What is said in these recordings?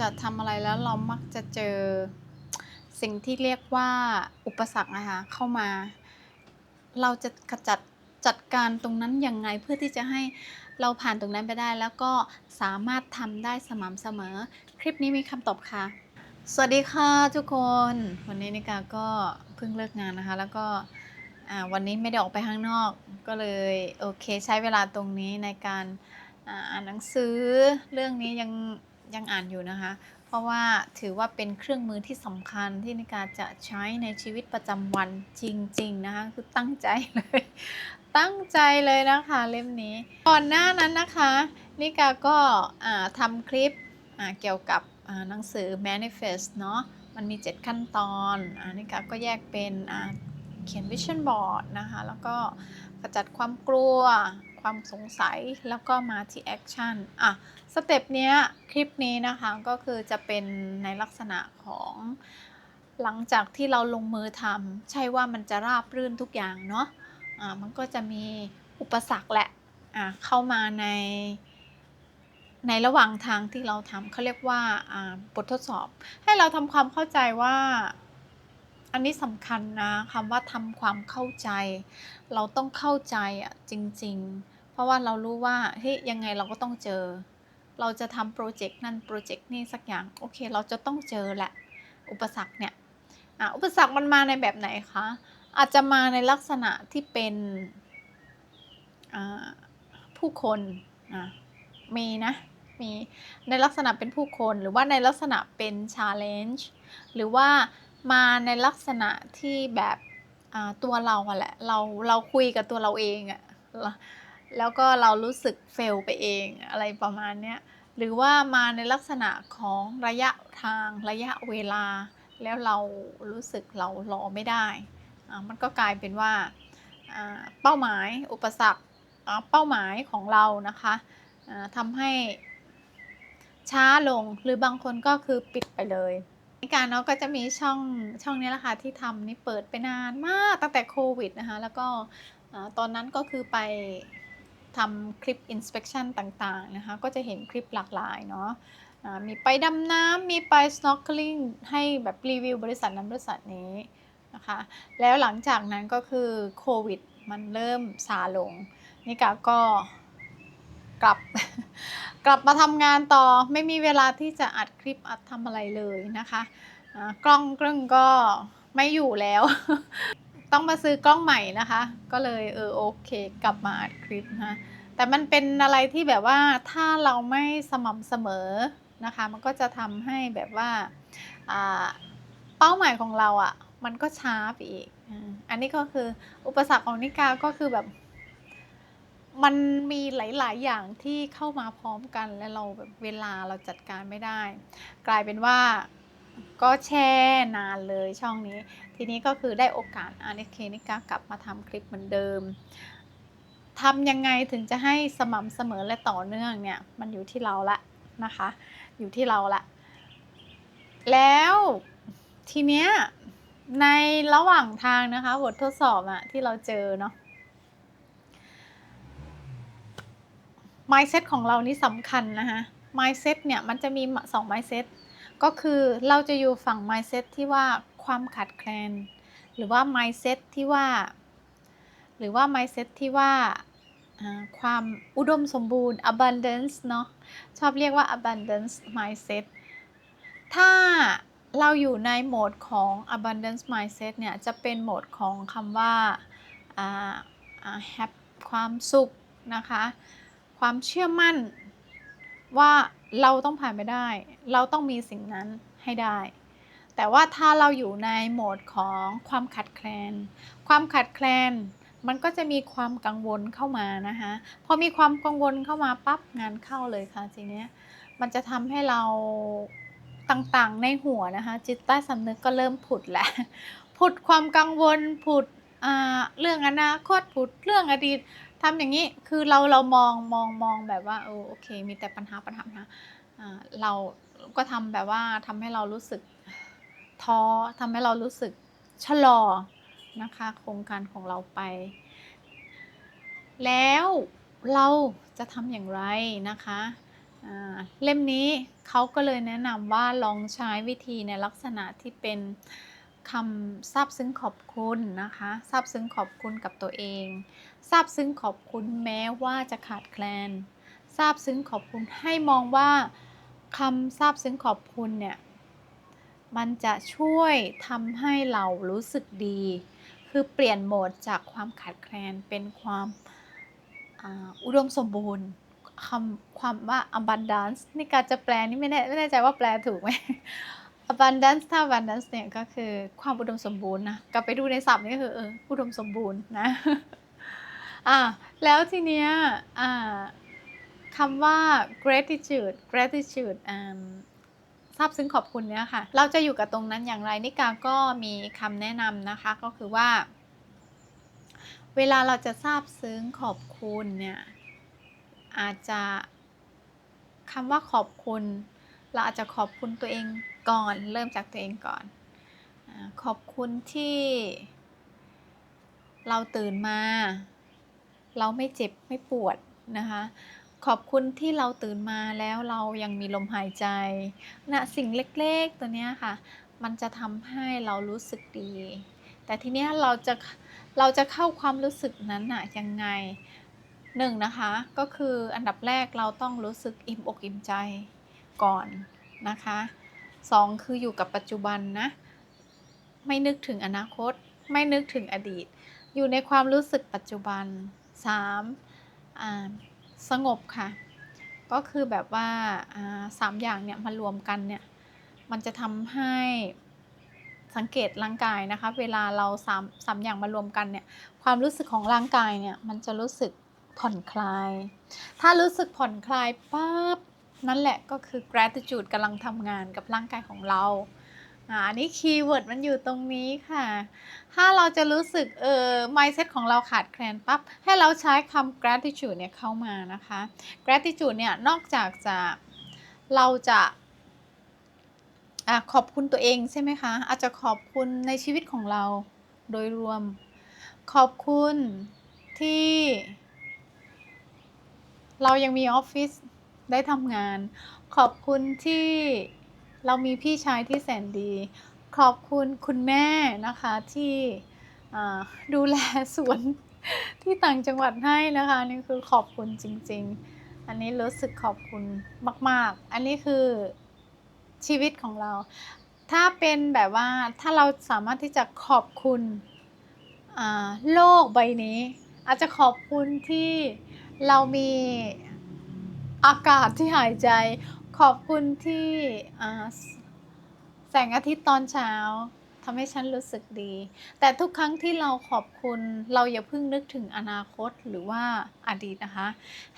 จะทำอะไรแล้วเรามักจะเจอสิ่งที่เรียกว่าอุปสรรคนะคะเข้ามา เราจะขจัดจัดการตรงนั้นยังไงเพื่อที่จะให้เราผ่านตรงนั้นไปได้ แล้วก็สามารถทำได้สม่ำเสมอ คลิปนี้มีคำตอบค่ะ สวัสดีค่ะทุกคน วันนี้นิกาก็เพิ่งเลิกงานนะคะ แล้วก็วันนี้ไม่ได้ออกไปข้างนอก ก็เลยโอเคใช้เวลาตรงนี้ในการอ่านหนังสือเรื่องนี้ยัง ยังอ่านอยู่นะคะ เพราะว่าถือว่าเป็นเครื่องมือที่สำคัญที่นิกาจะใช้ในชีวิตประจำวันจริง ๆ นะคะ คือตั้งใจเลย ตั้งใจเลยนะคะเล่มนี้ ก่อนหน้านั้นนะคะนิกาก็อ่าทำคลิปเกี่ยวกับหนังสือ manifest เนาะมันมี 7 ขั้นตอนอนิกาก็แยกเป็นเขียน vision board นะคะ แล้วก็ขจัดความกลัว ความสงสัยแล้วก็มาที่ action อะสเต็ปเนี้ยคลิปนี้นะคะก็คือจะเป็นในลักษณะของหลังจากที่เราลงมือทำใช่ว่ามันจะราบรื่นทุกอย่างเนาะอ่ามันก็จะมีอุปสรรคแหละอ่าเข้ามาในในระหว่างทางที่เราทำเขาเรียกว่าอ่าบททดสอบ ให้เราทำความเข้าใจว่า อันนี้สำคัญนะคำว่าทำความเข้าใจ เราต้องเข้าใจอะจริง ๆ เพราะว่าเรารู้ว่าเฮ้ยยังไงเราก็ต้องเจอ เราจะทำโปรเจกต์นั่นโปรเจกต์นี่สักอย่างโอเค เราจะต้องเจอแหละ อุปสรรคเนี่ยอุปสรรคมันมาในแบบไหนคะอาจจะมาในลักษณะที่เป็นผู้คนมีนะมีในลักษณะเป็นผู้คนหรือว่าในลักษณะเป็น challenge หรือว่ามาในลักษณะที่แบบตัวเราอะแหละเราเราคุยกับตัวเราเองอะ แล้วก็เรารู้สึกเฟลไปเองอะไรประมาณเนี้ยหรือว่ามาในลักษณะของระยะทางระยะเวลา แล้วเรารู้สึกเรารอไม่ได้ มันก็กลายเป็นว่าเป้าหมายอุปสรรคเป้าหมายของเรานะคะทำให้ช้าลงหรือบางคนก็คือปิดไปเลยในการเนาะก็จะมีช่องช่องนี้แหละค่ะที่ทำนี่เปิดไปนานมากตั้งแต่โควิดนะคะแล้วก็ตอนนั้นก็คือไป ทำคลิป inspection ต่างๆ นะคะ ก็จะเห็นคลิปหลากหลายเนาะมีไปดำน้ำมีไป snorkeling ให้แบบรีวิวบริษัทนั้นบริษัทนี้นะคะ แล้วหลังจากนั้นก็คือโควิดมันเริ่มซาลง นิกาก็กลับกลับมาทำงานต่อไม่มีเวลาที่จะอัดคลิปอัดทำอะไรเลยนะคะ กล้องกล้องก็ไม่อยู่แล้ว ต้องมาซื้อกล้องใหม่นะคะ ก็เลยเออโอเค กลับมาอัดคลิปนะแต่มันเป็นอะไรที่แบบว่าถ้าเราไม่สม่ำเสมอนะคะ มันก็จะทำให้แบบว่าเป้าหมายของเราอะ่ะ มันก็ช้าไปอีก อันนี้ก็คืออุปสรรคของนิกาก็คือแบบ มันมีหลาย ๆ อย่างที่เข้ามาพร้อมกันและเราแบบเวลาเราจัดการไม่ได้ กลายเป็นว่า ก็แช่นานเลยช่องนี้ ทีนี้ก็คือได้โอกาสอานิเคนิกากลับมาทำคลิปเหมือนเดิมทำยังไงถึงจะให้สม่ำเสมอและต่อเนื่องเนี่ย มันอยู่ที่เราละนะคะ อยู่ที่เราละ แล้วทีเนี้ยในระหว่างทางนะคะ บททดสอบอะที่เราเจอเนาะ mindset ของเรานี่สำคัญนะคะ mindset เนี่ยมันจะมีสอง mindset ก็คือเราจะอยู่ฝั่ง mindset ที่ว่าความขาดแคลน หรือว่า mindset ที่ว่า หรือว่า mindset ที่ว่าความอุดมสมบูรณ์ abundance เนาะชอบเรียกว่า abundance mindset ถ้าเราอยู่ในโหมดของ abundance mindset เนี่ยจะเป็นโหมดของคำว่า have ความสุขนะคะ ความเชื่อมั่นว่า เราต้องผ่านไปได้ เราต้องมีสิ่งนั้นให้ได้ แต่ว่าถ้าเราอยู่ในโหมดของความขัดแคลน ความขัดแคลนมันก็จะมีความกังวลเข้ามานะคะพอมีความกังวลเข้ามาปั๊บงานเข้าเลยค่ะทีเนี้ยมันจะทำให้เราต่างๆในหัวนะคะจิตใต้สำนึกก็เริ่มผุดแหละผุดความกังวลผุดเรื่องอนาคตผุดเรื่องอดีต ทำอย่างนี้คือเราเรามองมองมองแบบว่าเออโอเค มีแต่ปัญหาปัญหาปัญหาเราก็ทำแบบว่าทำให้เรารู้สึกท้อทำให้เรารู้สึกชะลอนะคะโครงการของเราไป แล้วเราจะทำอย่างไรนะคะเล่มนี้เขาก็เลยแนะนำว่าลองใช้วิธีในลักษณะที่เป็น คำซาบซึ้งขอบคุณนะคะซาบซึ้งขอบคุณกับตัวเองซาบซึ้งขอบคุณแม้ว่าจะขาดแคลนซาบซึ้งขอบคุณให้มองว่าคำซาบซึ้งขอบคุณเนี่ยมันจะช่วยทำให้เรารู้สึกดี คือเปลี่ยนโหมดจากความขาดแคลนเป็นความอุดมสมบูรณ์คำความว่า abundance นี่การจะแปลนี่ไม่แน่ไม่แน่ใจว่าแปลถูกไหม abundance ถ้า abundance เนี่ยก็คือความอุดมสมบูรณ์นะ กลับไปดูในศัพท์นี่ก็คือเอออุดมสมบูรณ์นะอ่าแล้วทีเนี้ยอ่าคำว่า gratitude gratitude อ่าซาบซึ้งขอบคุณเนี่ยค่ะ เราจะอยู่กับตรงนั้นอย่างไรนิกาก็มีคำแนะนำนะคะก็คือว่า เวลาเราจะซาบซึ้งขอบคุณเนี่ยอาจจะคำว่าขอบคุณ เราอาจจะขอบคุณตัวเอง ก่อนเริ่มจากตัวเองก่อน ขอบคุณที่ เราตื่นมา เราไม่เจ็บไม่ปวดนะคะ ขอบคุณที่เราตื่นมาแล้วเรายังมีลมหายใจนะสิ่งเล็กๆตัวนี้ค่ะ มันจะทำให้เรารู้สึกดี แต่ทีนี้เราจะเราจะเข้าความรู้สึกนั้นอะยังไงหนึ่งนะคะก็คืออันดับแรกเราต้องรู้สึกอิ่มอกอิ่มใจก่อนนะคะ สองคืออยู่กับปัจจุบันนะ ไม่นึกถึงอนาคต ไม่นึกถึงอดีต อยู่ในความรู้สึกปัจจุบันสามสงบค่ะ ก็คือแบบว่าอ่าสามอย่างเนี่ยมารวมกันเนี่ย มันจะทำให้สังเกตร่างกายนะคะ เวลาเราสามสามอย่างมารวมกันเนี่ย ความรู้สึกของร่างกายเนี่ย มันจะรู้สึกผ่อนคลาย ถ้ารู้สึกผ่อนคลายปั๊บ นั่นแหละก็คือ gratitude กำลังทำงานกับร่างกายของเราอ่าอันนี้คีย์เวิร์ดมันอยู่ตรงนี้ค่ะ ถ้าเราจะรู้สึกเออ mindset ของเราขาดแคลนปั๊บ ให้เราใช้คำ gratitude เนี่ยเข้ามานะคะ gratitude เนี่ยนอกจากจะเราจะอะขอบคุณตัวเองใช่ไหมคะ อาจจะขอบคุณในชีวิตของเราโดยรวม ขอบคุณที่ เรายังมีออฟฟิศ ได้ทำงาน ขอบคุณที่เรามีพี่ชายที่แสนดี ขอบคุณคุณแม่นะคะที่ดูแลสวนที่ต่างจังหวัดให้นะคะนี่คือขอบคุณจริง ๆ อันนี้รู้สึกขอบคุณมาก ๆ อันนี้คือชีวิตของเรา ถ้าเป็นแบบว่าถ้าเราสามารถที่จะขอบคุณโลกใบนี้ อาจจะขอบคุณที่เรามี อากาศที่หายใจ ขอบคุณที่แสงอาทิตย์ตอนเช้าทำให้ฉันรู้สึกดี แต่ทุกครั้งที่เราขอบคุณเราอย่าเพิ่งนึกถึงอนาคตหรือว่าอดีตนะคะ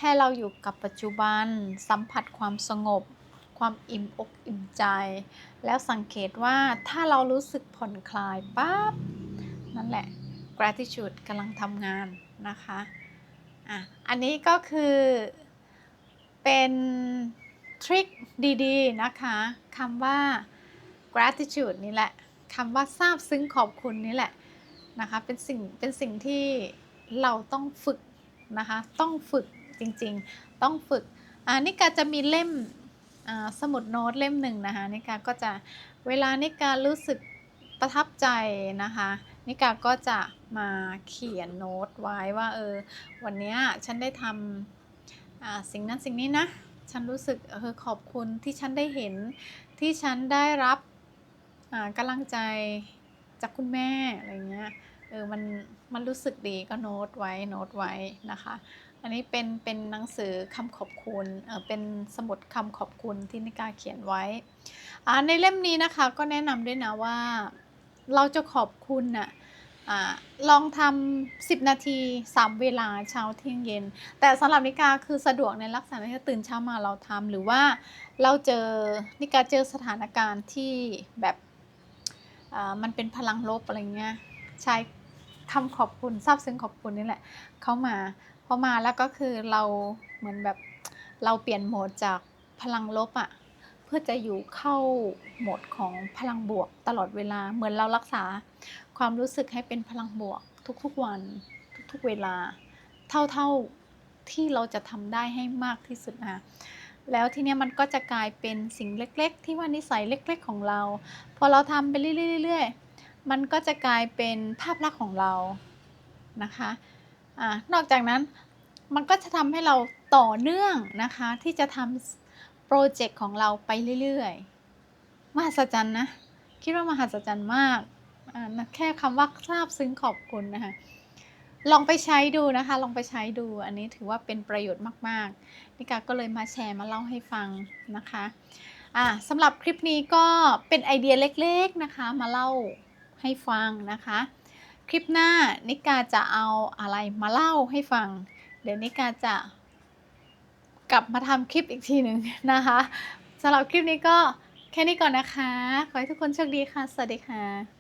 ให้เราอยู่กับปัจจุบัน สัมผัสความสงบ ความอิ่มอกอิ่มใจ แล้วสังเกตว่าถ้าเรารู้สึกผ่อนคลายปั๊บ นั่นแหละ gratitude กำลังทำงานนะคะ อะ อันนี้ก็คือ เป็นทริคดีๆนะคะคำว่า gratitude นี่แหละคำว่าซาบซึ้งขอบคุณนี่แหละนะคะเป็นสิ่งเป็นสิ่งที่เราต้องฝึกนะคะต้องฝึกจริงๆ ต้องฝึกอ่านิกาจะมีเล่มสมุดโน้ตเล่มหนึ่งนะคะนิกาก็จะเวลานิการู้สึกประทับใจนะคะนิกาก็จะมาเขียนโน้ตไว้ว่าเออวันนี้ฉันได้ทำ สิ่งนั้นสิ่งนี้นะ ฉันรู้สึกเออขอบคุณที่ฉันได้เห็นที่ฉันได้รับอ่ากำลังใจจากคุณแม่อะไรเงี้ยเออมันมันรู้สึกดีก็โน้ตไว้โน้ตไว้นะคะ อันนี้เป็นเป็นหนังสือคำขอบคุณเออเป็นสมุดคำขอบคุณที่นิกาเขียนไว้อ่าในเล่มนี้นะคะก็แนะนำด้วยนะว่า เราจะขอบคุณน่ะ อลองทำ10 นาที3เวลาเช้าเที่ยงเย็น แต่สำหรับนิกาคือสะดวกในลักษณะที่ตื่นเช้ามาเราทำหรือว่าเราเจอนิกาเจอสถานการณ์ที่แบบมันเป็นพลังลบอะไรเงี้ยใช้คำขอบคุณซาบซึ้งขอบคุณนี่แหละ เข้ามาพอมาแล้วก็คือเราเหมือนแบบเราเปลี่ยนโหมดจากพลังลบอะ่ะเพื่อจะอยู่เข้าโหมดของพลังบวกตลอดเวลาเหมือนเรารักษา ความรู้สึกให้เป็นพลังบวก ทุกๆวัน ทุกๆเวลา เท่าๆที่เราจะทำได้ให้มากที่สุดนะแล้วทีเนี้ยมันก็จะกลายเป็นสิ่งเล็ก ๆ ที่ว่านิสัยเล็ก ๆ ของเรา พอเราทำไปเรื่อยๆมันก็จะกลายเป็นภาพลักษณ์ของเรานะคะอ่านอกจากนั้นมันก็จะทำให้เราต่อเนื่องนะคะที่จะทำโปรเจกต์ของเราไปเรื่อยๆมหัศจรรย์นะ คิดว่ามหัศจรรย์มาก แค่คำว่าซาบซึ้งขอบคุณนะคะลองไปใช้ดูนะคะ ลองไปใช้ดู อันนี้ถือว่าเป็นประโยชน์มากๆนิกาก็เลยมาแชร์มาเล่าให้ฟังนะคะอ่าสำหรับคลิปนี้ก็เป็นไอเดียเล็กๆนะคะ มาเล่าให้ฟังนะคะ คลิปหน้านิกาจะเอาอะไรมาเล่าให้ฟัง เดี๋ยวนิกาจะกลับมาทำคลิปอีกทีหนึ่งนะคะสำหรับคลิปนี้ก็แค่นี้ก่อนนะคะ ขอให้ทุกคนโชคดีค่ะ สวัสดีค่ะ